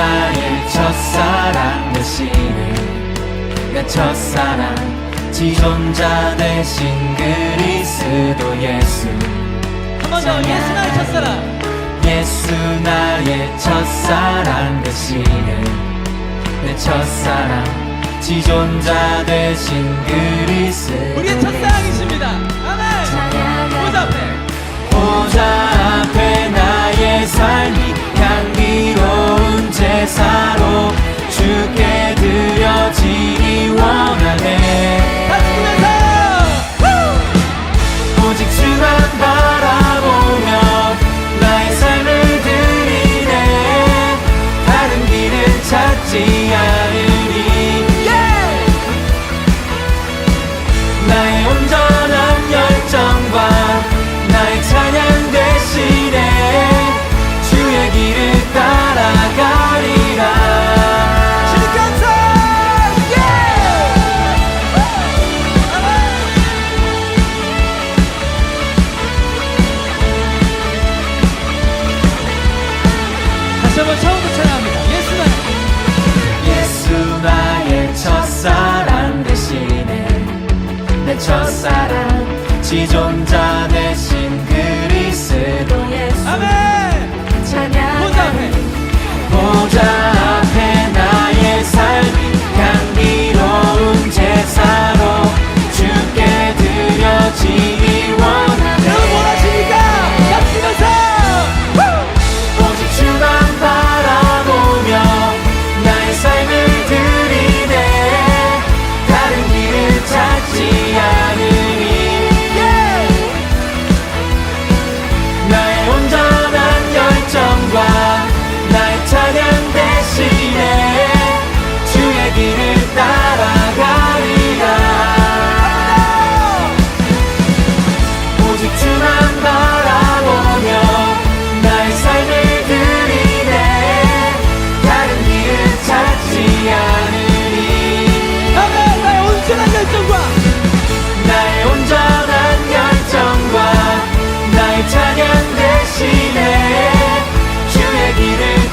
나의 첫사랑 대신에 내 첫사랑 지존자 대신 그리스도 예수. 한번 더 예수 나의 첫사랑. 예수 나의 첫사랑 대신에 내 첫사랑 지존자 대신 그리스도 우리의 첫사랑 See fighting 첫사랑 지존자 대신 그리스도 예수. 아멘.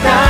ได้